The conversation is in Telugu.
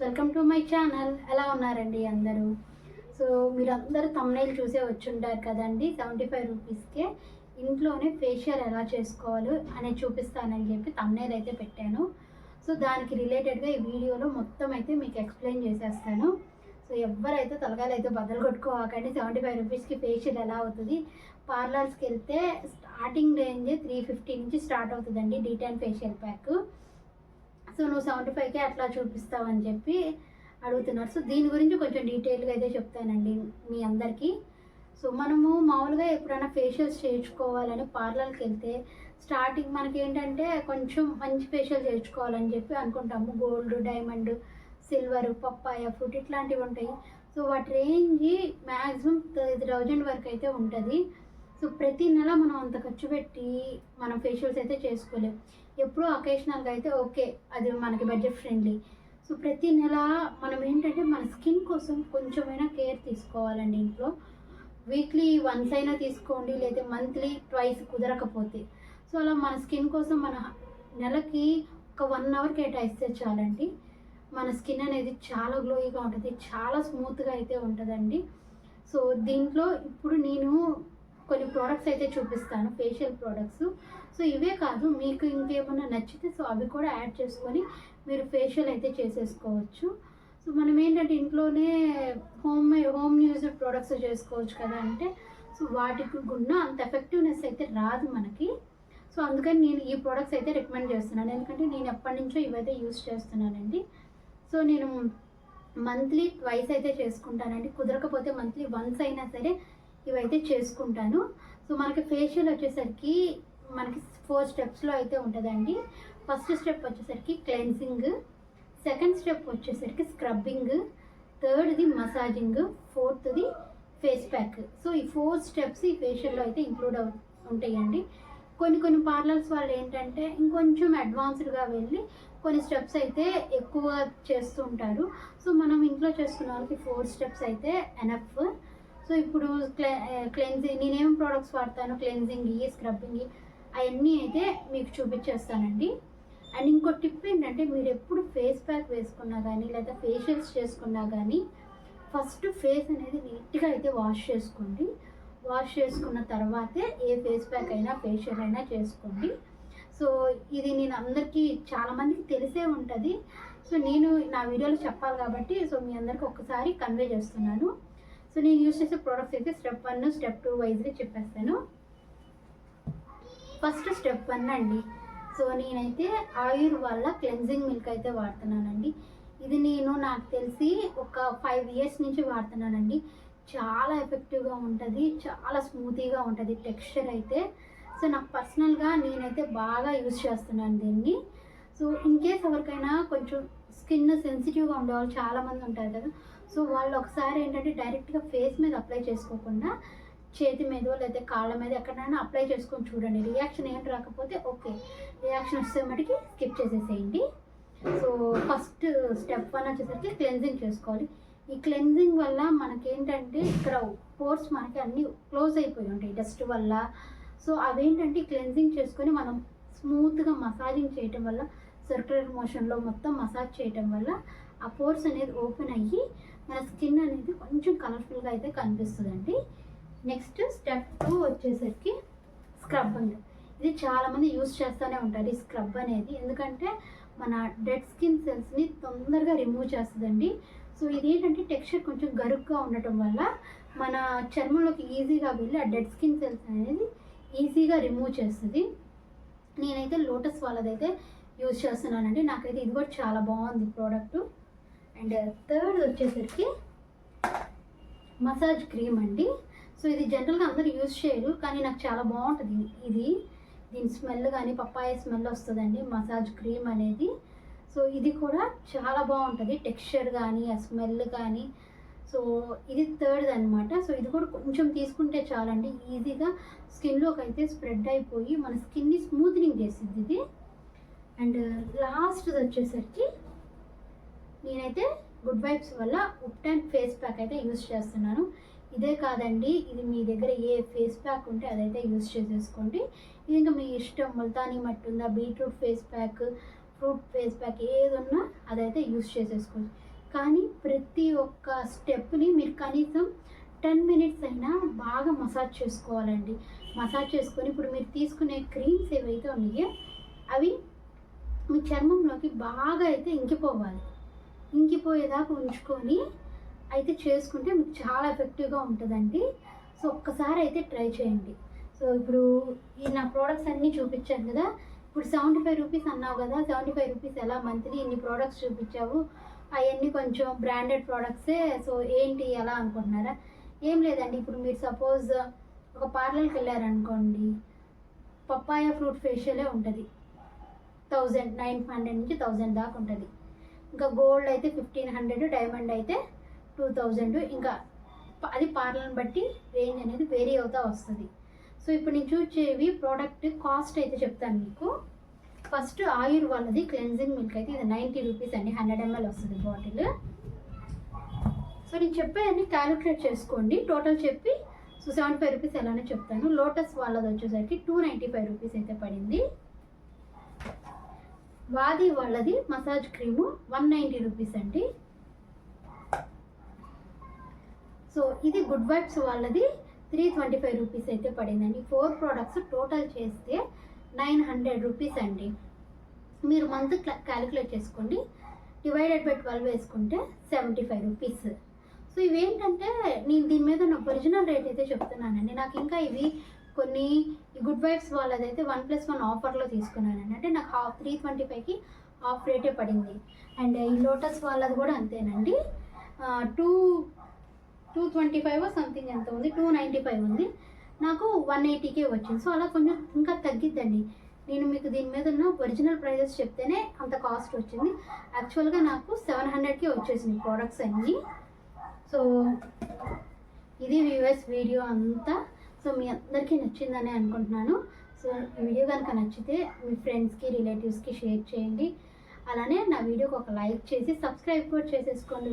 Welcome to my channel. ఎలా ఉన్నారండి అందరూ? సో మీరు అందరూ తమ్నైల్ చూసే వచ్చుంటారు కదండి సెవెంటీ ఫైవ్ రూపీస్కే ఇంట్లోనే ఫేషియల్ ఎలా చేసుకోవాలో అనేది చూపిస్తానని చెప్పి తమ్నైల్ అయితే పెట్టాను. సో దానికి రిలేటెడ్గా ఈ వీడియోలో మొత్తం అయితే మీకు ఎక్స్ప్లెయిన్ చేసేస్తాను. సో ఎవరైతే తలకాయలు అయితే బద్దలు కొట్టుకోవాకండి సెవెంటీ ఫైవ్ రూపీస్కి ఫేషియల్ ఎలా అవుతుంది? పార్లర్స్కి వెళ్తే స్టార్టింగ్ రేంజ్ త్రీ ఫిఫ్టీ నుంచి స్టార్ట్ అవుతుందండి డీటెయిల్ ఫేషియల్ ప్యాక్ సో నువ్వు సెవెంటీ ఫైవ్కే అట్లా చూపిస్తావని చెప్పి అడుగుతున్నారు. సో దీని గురించి కొంచెం డీటెయిల్గా అయితే చెప్తానండి మీ అందరికీ. సో మనము మామూలుగా ఎప్పుడైనా ఫేషియల్స్ చేయించుకోవాలని పార్లర్కి వెళ్తే స్టార్టింగ్ మనకి ఏంటంటే కొంచెం మంచి ఫేషియల్ చేయించుకోవాలని చెప్పి అనుకుంటాము. Gold diamond silver papaya fruit ఇట్లాంటివి ఉంటాయి. సో వాటి రేంజ్ మ్యాక్సిమం థర్టీ థౌజండ్ వరకు అయితే ఉంటుంది. సో ప్రతి నెల మనం అంత ఖర్చు పెట్టి మనం ఫేషియల్స్ అయితే చేసుకోలేం. ఎప్పుడో అకేషనల్గా అయితే ఓకే అది మనకి బడ్జెట్ ఫ్రెండ్లీ సో ప్రతి నెల మనం ఏంటంటే మన స్కిన్ కోసం కొంచెమైనా కేర్ తీసుకోవాలండి ఇంట్లో. వీక్లీ వన్స్ అయినా తీసుకోండి లేదా మంత్లీ ట్వైస్ కుదరకపోతే. సో అలా మన స్కిన్ కోసం మన నెలకి ఒక వన్ అవర్ కేటాయిస్తే చాలండి. మన స్కిన్ అనేది చాలా గ్లోయిగా ఉంటుంది చాలా స్మూత్గా అయితే ఉంటుందండి. సో దీంట్లో ఇప్పుడు నేను కొన్ని ప్రోడక్ట్స్ అయితే చూపిస్తాను ఫేషియల్ ప్రోడక్ట్స్ సో ఇవే కాదు మీకు ఇంకేమన్నా నచ్చితే సో అవి కూడా యాడ్ చేసుకొని మీరు ఫేషియల్ అయితే చేసేసుకోవచ్చు. సో మనం ఏంటంటే ఇంట్లోనే హోమ్ హోమ్ యూజ్ ప్రోడక్ట్స్ చేసుకోవచ్చు కదా అంటే సో వాటికి ఉన్న అంత ఎఫెక్టివ్నెస్ అయితే రాదు మనకి. సో అందుకని నేను ఈ ప్రోడక్ట్స్ అయితే రికమెండ్ చేస్తున్నాను. ఎందుకంటే నేను ఎప్పటి నుంచో ఇవైతే యూస్ చేస్తున్నానండి. సో నేను మంత్లీ ట్వైస్ అయితే చేసుకుంటానండి. కుదరకపోతే మంత్లీ వన్స్ అయినా సరే ఇవైతే చేసుకుంటాను. సో మనకి ఫేషియల్ వచ్చేసరికి మనకి ఫోర్ స్టెప్స్లో అయితే ఉంటుందండి. ఫస్ట్ స్టెప్ వచ్చేసరికి క్లెన్సింగ్ సెకండ్ స్టెప్ వచ్చేసరికి స్క్రబ్బింగ్ థర్డ్ది మసాజింగ్ ఫోర్త్ది ఫేస్ ప్యాక్ సో ఈ ఫోర్ స్టెప్స్ ఈ ఫేషియల్లో అయితే ఇంక్లూడ్ అవు ఉంటాయండి. కొన్ని కొన్ని పార్లర్స్ వాళ్ళు ఏంటంటే ఇంకొంచెం అడ్వాన్స్డ్గా వెళ్ళి కొన్ని స్టెప్స్ అయితే ఎక్కువ చేస్తూ ఉంటారు. సో మనం ఇంట్లో చేసుకున్న వాళ్ళకి ఫోర్ స్టెప్స్ అయితే ఎనఫ్ సో ఇప్పుడు క్లె క్లెన్జింగ్ నేనేం ప్రోడక్ట్స్ వాడతాను? క్లెన్జింగ్ స్క్రబ్బింగ్ అవన్నీ అయితే మీకు చూపించేస్తానండి. అండ్ ఇంకో టిప్ ఏంటంటే మీరు ఎప్పుడు ఫేస్ ప్యాక్ వేసుకున్నా కానీ లేదా ఫేషియల్స్ చేసుకున్నా కానీ ఫస్ట్ ఫేస్ అనేది నీట్గా అయితే వాష్ చేసుకోండి. వాష్ చేసుకున్న తర్వాతే ఏ ఫేస్ ప్యాక్ అయినా ఫేషియల్ అయినా చేసుకోండి. సో ఇది నేను అందరికీ చాలామందికి తెలిసే ఉంటుంది. సో నేను నా వీడియోలో చెప్పాలి కాబట్టి సో మీ అందరికి ఒక్కసారి కన్వే చేస్తున్నాను. సో నేను యూస్ చేసే ప్రోడక్ట్స్ అయితే స్టెప్ వన్ స్టెప్ టూ వైజ్గా చెప్పేస్తాను. ఫస్ట్ స్టెప్ వన్ అండి. సో నేనైతే ఆయుర్ వల్ల క్లెన్జింగ్ మిల్క్ అయితే వాడుతున్నానండి. ఇది నేను నాకు తెలిసి ఒక ఫైవ్ ఇయర్స్ నుంచి వాడుతున్నానండి. చాలా ఎఫెక్టివ్గా ఉంటుంది చాలా స్మూతీగా ఉంటుంది టెక్స్చర్ అయితే. సో నాకు పర్సనల్గా నేనైతే బాగా యూజ్ చేస్తున్నాను దీన్ని. సో ఇన్ కేస్ ఎవరికైనా కొంచెం స్కిన్ సెన్సిటివ్గా ఉండేవాళ్ళు చాలామంది ఉంటారు కదా. సో వాళ్ళు ఒకసారి ఏంటంటే డైరెక్ట్గా ఫేస్ మీద అప్లై చేసుకోకుండా చేతి మీద లేదా కాళ్ళ మీద ఎక్కడైనా అప్లై చేసుకొని చూడండి. రియాక్షన్ ఏం రాకపోతే ఓకే రియాక్షన్ వస్తే మటుకి స్కిప్ చేసేసేయండి. సో ఫస్ట్ స్టెప్ వన్ వచ్చేసరికి క్లెన్జింగ్ చేసుకోవాలి. ఈ క్లెన్జింగ్ వల్ల మనకేంటంటే ఇక్కడ పోర్స్ మనకి అన్నీ క్లోజ్ అయిపోయి ఉంటాయి. డస్ట్ వల్ల. సో అవేంటంటే క్లెన్జింగ్ చేసుకొని మనం స్మూత్గా మసాజింగ్ చేయటం వల్ల సర్క్యులర్ మోషన్లో మొత్తం మసాజ్ చేయటం వల్ల ఆ పోర్స్ అనేది ఓపెన్ అయ్యి మన స్కిన్ అనేది కొంచెం కలర్ఫుల్గా అయితే కనిపిస్తుందండి. నెక్స్ట్ స్టెప్ టూ వచ్చేసరికి స్క్రబ్బింగ్ ఇది చాలామంది యూస్ చేస్తూనే ఉంటారు ఈ స్క్రబ్ అనేది. ఎందుకంటే మన డెడ్ స్కిన్ సెల్స్ని తొందరగా రిమూవ్ చేస్తుందండి. సో ఇది ఏంటంటే టెక్స్చర్ కొంచెం గరుగ్గా ఉండటం వల్ల మన చర్మంలోకి ఈజీగా వెళ్ళి ఆ డెడ్ స్కిన్ సెల్స్ అనేది ఈజీగా రిమూవ్ చేస్తుంది. నేనైతే లోటస్ వాళ్ళదైతే యూజ్ చేస్తున్నానండి. నాకైతే ఇది కూడా చాలా బాగుంది ప్రోడక్ట్ అండ్ థర్డ్ వచ్చేసరికి మసాజ్ క్రీమ్ అండి. సో ఇది జనరల్గా అందరూ యూజ్ చేయరు కానీ నాకు చాలా బాగుంటుంది ఇది. దీని స్మెల్ కానీ పప్పాయ స్మెల్ వస్తుందండి మసాజ్ క్రీమ్ అనేది. సో ఇది కూడా చాలా బాగుంటుంది టెక్స్చర్ కానీ ఆ స్మెల్ కానీ సో ఇది థర్డ్ అనమాట సో ఇది కూడా కొంచెం తీసుకుంటే చాలండి ఈజీగా స్కిన్లోకి అయితే స్ప్రెడ్ అయిపోయి మన స్కిన్ని స్మూత్నింగ్ చేసింది ఇది. అండ్ లాస్ట్ది వచ్చేసరికి నేనైతే గుడ్ వైబ్స్ వల్ల ఉప్టన్ ఫేస్ ప్యాక్ అయితే యూస్ చేస్తున్నాను. ఇదే కాదండి ఇది మీ దగ్గర ఏ ఫేస్ ప్యాక్ ఉంటే అదైతే యూస్ చేసేసుకోండి. ఇది ఇంకా మీ ఇష్టం ముల్తానీ మట్టి ఉందా beetroot face pack fruit face pack ఏది ఉన్నా అదైతే యూస్ చేసేసుకోండి. కానీ ప్రతి ఒక్క స్టెప్ని మీరు కనీసం టెన్ మినిట్స్ అయినా బాగా మసాజ్ చేసుకోవాలండి. మసాజ్ చేసుకొని ఇప్పుడు మీరు తీసుకునే క్రీమ్స్ ఏవైతే ఉన్నాయో అవి మీ చర్మంలోకి బాగా అయితే ఇంకిపోవాలి. ఇంకిపోయేదాకా ఉంచుకొని అయితే చేసుకుంటే మీకు చాలా ఎఫెక్టివ్గా ఉంటుందండి. సో ఒక్కసారి అయితే ట్రై చేయండి. సో ఇప్పుడు ఈ నా ప్రోడక్ట్స్ అన్నీ చూపించాను కదా. ఇప్పుడు సెవెంటీ ఫైవ్ రూపీస్ అన్నావు కదా. సెవెంటీ ఫైవ్ రూపీస్ ఎలా మంత్లీ ఇన్ని ప్రోడక్ట్స్ చూపించావు? అవన్నీ కొంచెం బ్రాండెడ్ ప్రోడక్ట్సే. సో ఏంటి ఎలా అనుకుంటున్నారా? ఏం లేదండి. ఇప్పుడు మీరు సపోజ్ ఒక పార్లర్కి వెళ్ళారనుకోండి. పప్పాయ ఫ్రూట్ ఫేషియలే ఉంటుంది. థౌజండ్ నైన్ హండ్రెడ్ నుంచి థౌజండ్ దాకా ఉంటుంది. ఇంకా గోల్డ్ అయితే ఫిఫ్టీన్ హండ్రెడ్ డైమండ్ అయితే టూ థౌజండ్. ఇంకా అది పార్లర్ని బట్టి రేంజ్ అనేది వేరీ అవుతా వస్తుంది. సో ఇప్పుడు నేను చూసేవి ప్రోడక్ట్ కాస్ట్ అయితే చెప్తాను మీకు. ఫస్ట్ ఆయుర్ వాళ్ళది క్లెన్జింగ్ మిల్క్ అయితే ఇది నైంటీ రూపీస్ అండి హండ్రెడ్ ఎంఎల్ వస్తుంది బాటిల్. సో నేను చెప్పేది క్యాలిక్యులేట్ చేసుకోండి. టోటల్ చెప్పి సో సెవెంటీ ఫైవ్ రూపీస్ ఎలానే చెప్తాను. లోటస్ వాళ్ళది వచ్చేసరికి టూ నైంటీ ఫైవ్ రూపీస్ అయితే పడింది. వాది వాళ్ళది massage cream one ninety rupees అండి. సో ఇది గుడ్ వైబ్స్ వాళ్ళది త్రీ ట్వంటీ ఫైవ్ రూపీస్ అయితే పడిందండి. ఫోర్ ప్రోడక్ట్స్ టోటల్ చేస్తే నైన్ హండ్రెడ్ రూపీస్ అండి. మీరు మంత్ క్యాలిక్యులేట్ చేసుకోండి. డివైడెడ్ బై ట్వెల్వ్ వేసుకుంటే సెవెంటీ ఫైవ్ రూపీస్. సో ఇవేంటంటే నేను దీని మీద నా ఒరిజినల్ రేట్ అయితే చెప్తున్నానండి. నాకు ఇంకా ఇవి కొన్ని ఈ గుడ్ వైబ్స్ వాళ్ళదైతే వన్ ప్లస్ వన్ ఆఫర్లో తీసుకున్నాను అంటే నాకు హాఫ్ త్రీ ట్వంటీ ఫైవ్కి హాఫ్ రేటే పడింది. అండ్ ఈ లోటస్ వాళ్ళది కూడా అంతేనండి. Two two twenty five something ఎంత ఉంది? టూ నైంటీ ఫైవ్ ఉంది. నాకు వన్ ఎయిటీకే వచ్చింది. సో అలా కొంచెం ఇంకా తగ్గిద్దండి. నేను మీకు దీని మీద ఉన్న ఒరిజినల్ ప్రైజెస్ చెప్తేనే అంత కాస్ట్ వచ్చింది. యాక్చువల్గా నాకు సెవెన్ హండ్రెడ్కే వచ్చేసింది ప్రోడక్ట్స్ అన్నీ. సో ఇది వ్యూవర్స్ వీడియో అంతా. సో మీ అందరికీ నచ్చిందని అనుకుంటున్నాను. సో ఈ వీడియో కనుక నచ్చితే మీ ఫ్రెండ్స్కి రిలేటివ్స్కి షేర్ చేయండి. అలానే నా వీడియోకి ఒక లైక్ చేసి సబ్స్క్రైబ్ కూడా చేసేసుకోండి